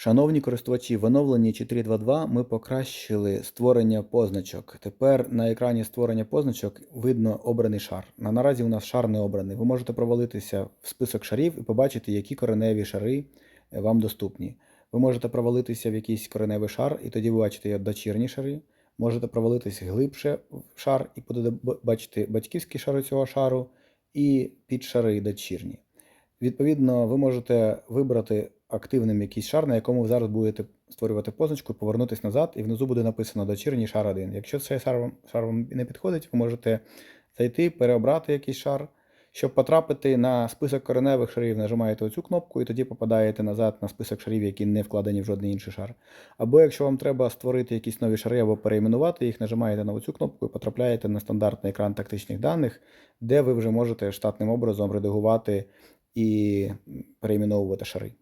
Шановні користувачі, в оновленні 4.2.2 ми покращили створення позначок. Тепер на екрані створення позначок видно обраний шар. На наразі у нас шар не обраний. Ви можете провалитися в список шарів і побачити, які кореневі шари е, вам доступні. Ви можете провалитися в якийсь кореневий шар, і тоді ви бачите дочірні шари. Можете провалитися глибше в шар і бачити батьківські шари цього шару і підшари дочірні. Відповідно, ви можете вибрати активним якийсь шар, на якому ви зараз будете створювати позначку, повернутися назад, і внизу буде написано дочірній шар 1. Якщо цей шар вам, шар вам не підходить, ви можете зайти, переобрати якийсь шар. Щоб потрапити на список кореневих шарів, нажимаєте оцю кнопку і тоді попадаєте назад на список шарів, які не вкладені в жодний інший шар. Або якщо вам треба створити якісь нові шари або перейменувати їх, нажимаєте на оцю кнопку і потрапляєте на стандартний екран тактичних даних, де ви вже можете штатним образом редагувати і перейменовувати шари.